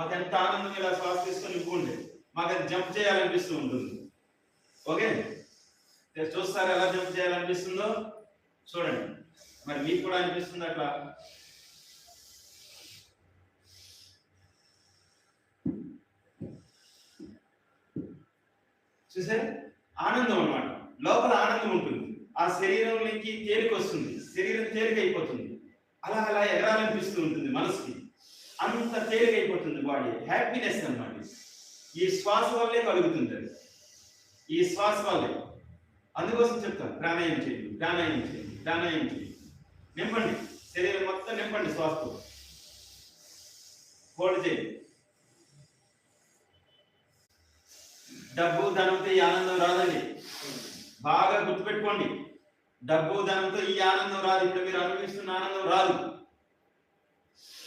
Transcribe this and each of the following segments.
మాకు ఎంత ఆనందం ఇలా శ్వాస తీసుకొని ఇంకుండే మాకు అది జంప్ చేయాలనిపిస్తూ ఉంటుంది. ఓకే? మీరు ఎలా జంప్ చేయాలనిపిస్తుందో? చూడండి. మరి మీకు కూడా అనిపిస్తుంది అట్లా? చూసారు? ఆనందం అనమాట లోపల ఆనందం ఉంటుంది. ఆ శరీరంలోకి తేలిక వస్తుంది. శరీరం తేలిక అయిపోతుంది అలా అలా ఎగరాలనిపిస్తూ ఉంటుంది మనసుకి. అంత తేలికైపోతుంది బాడీ హ్యాపీనెస్ అనమాట ఈ శ్వాస వల్లే కలుగుతుంది అది ఈ శ్వాస వల్లే. అందుకోసం చెప్తాను ప్రాణాయామం చేయండి ప్రాణాయామం చేయండి ప్రాణాయామం చేయండి. నింపండి. శరీరం మొత్తం నింపండి శ్వాసతో. హోల్డ్ చేయండి. డబ్బు ధనంతో ఈ ఆనందం రాదండి. బాగా గుర్తుపెట్టుకోండి. డబ్బు ధనంతో ఈ ఆనందం రాదు. ఇప్పుడు మీరు అనుభవిస్తున్న ఆనందం రాదు.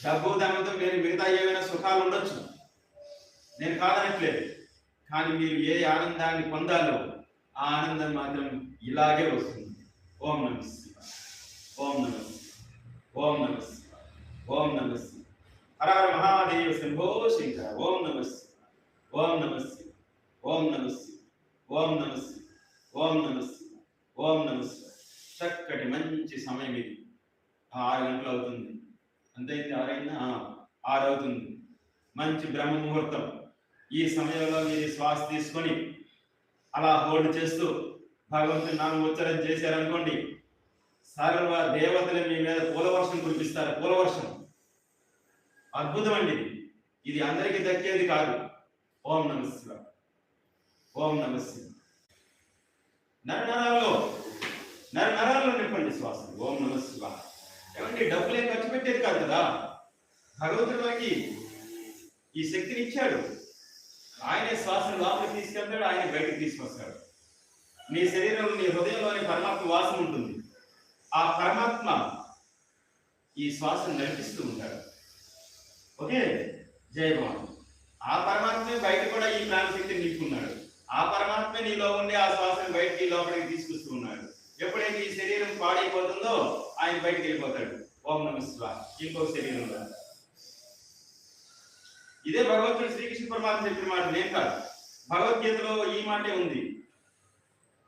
డబ్బు ధనంతో మీరు మిగతా ఏమైనా సుఖాలు ఉండొచ్చు నేను కాదనట్లేదు కానీ మీరు ఏ ఆనందాన్ని పొందాలో ఆ ఆనందం మాత్రం ఇలాగే వస్తుంది ఓం నమ ఓం నమ ఓం నమ ఓం నమ హర మహాదేవ శంభో శంకర ఓం నమ ఓం నమ ఓం నమ ఓం నమ ఓం నమ ఓం నమ చక్కటి మంచి సమయం ఇది ఆరు గంటలు అవుతుంది అంతైంది ఆరైందా ఆరవుతుంది. మంచి బ్రహ్మ ముహూర్తం ఈ సమయంలో మీరు శ్వాస తీసుకొని అలా హోల్డ్ చేస్తూ భగవంతుని నామం ఉచ్చారం చేశారనుకోండి సర్వ దేవతలు మీ మీద పూలవర్షం కురిపిస్తారు. పూలవర్షం. అద్భుతం అండి ఇది. ఇది అందరికీ దక్కేది కాదు. ఓం నమ శివ ఓం నమ శివ నరనరాల్లో నరనరాల్లో నింపండి శ్వాస. ఓం నమ శివ ఏమండి డబ్బులు ఏం ఖర్చు పెట్టేది కాదు కదా? భగవంతుడు మనకి ఈ శక్తిని ఇచ్చాడు. ఆయనే శ్వాసను లోపలికి తీసుకెళ్తాడు ఆయన బయటకు తీసుకొస్తాడు. నీ శరీరంలో నీ హృదయంలోని పరమాత్మ వాసన ఉంటుంది. ఆ పరమాత్మ ఈ శ్వాసను నడిపిస్తూ ఉంటాడు. ఓకే? జయ ఆ పరమాత్మే బయట కూడా ఈ ప్రాణశక్తిని నింపుకున్నాడు. ఆ పరమాత్మే నీలో ఉండి ఆ శ్వాసను బయటికి లోపలికి తీసుకొస్తూ ఉన్నాడు. ఎప్పుడైతే ఈ శరీరం పాడైపోతుందో ఆయన బయటికి వెళ్ళిపోతాడు. ఓం నమ ఇంకో శరీరంలో ఇదే భగవంతుడు శ్రీకృష్ణ పరమాత్మ చెప్పిన మాట. నేను కాదు. భగవద్గీతలో ఈ మాటే ఉంది.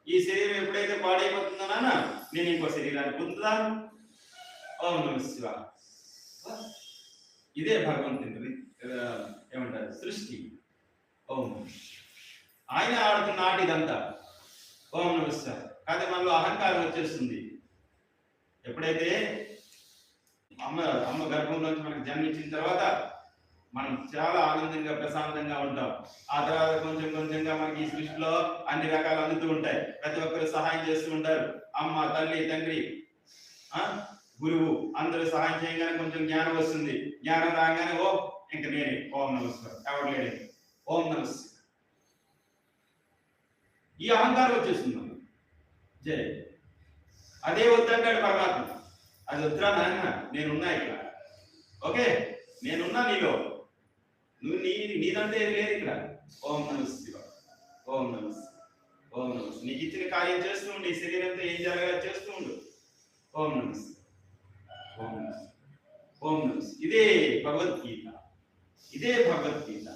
ఈ శరీరం ఎప్పుడైతే పాడైపోతుందో నాన్న నేను ఇంకో శరీరాన్ని పొందుతాను. ఓం నమస్వ ఇదే భగవంతుని ఏమంటారు? సృష్టి. ఓం ఆయన ఆడుతున్న ఆట ఇదంతా. ఓం నమస్కారం కానీ మనలో అహంకారం వచ్చేస్తుంది. ఎప్పుడైతే అమ్మ అమ్మ గర్భంలోంచి మనకు జన్మించిన తర్వాత మనం చాలా ఆనందంగా ప్రశాంతంగా ఉంటాం. ఆ తర్వాత కొంచెం కొంచెంగా మనకి ఈ సృష్టిలో అన్ని రకాలు అందుతూ ఉంటాయి. ప్రతి ఒక్కరు సహాయం చేస్తూ ఉంటారు. అమ్మ తల్లి తండ్రి ఆ గురువు అందరూ సహాయం చేయగానే కొంచెం జ్ఞానం వస్తుంది. జ్ఞానం రాగానే ఓ ఇంక నేనే. ఓం నమస్కారం ఎవరు లేడే ఓం నమస్కారం ఈ అహంకారం వచ్చేస్తుంది మనకు. జై. అదే వద్దంటాడు పరమాత్మ. అది వద్దురా నాయన నేనున్నా ఇక్కడ. ఓకే నేనున్నా నీలో. నువ్వు నీ నీదంతా ఏం లేదు ఇక్కడ. ఓం నమ శివ ఓం నమ ఓం నమ నీకు ఇచ్చిన కార్యం చేస్తూ ఉండు ఈ శరీరంతో ఏం జరగాలో చేస్తూ ఉండు. ఓం నమ ఓం నమ ఓం నమ ఇదే భగవద్గీత. ఇదే భగవద్గీత.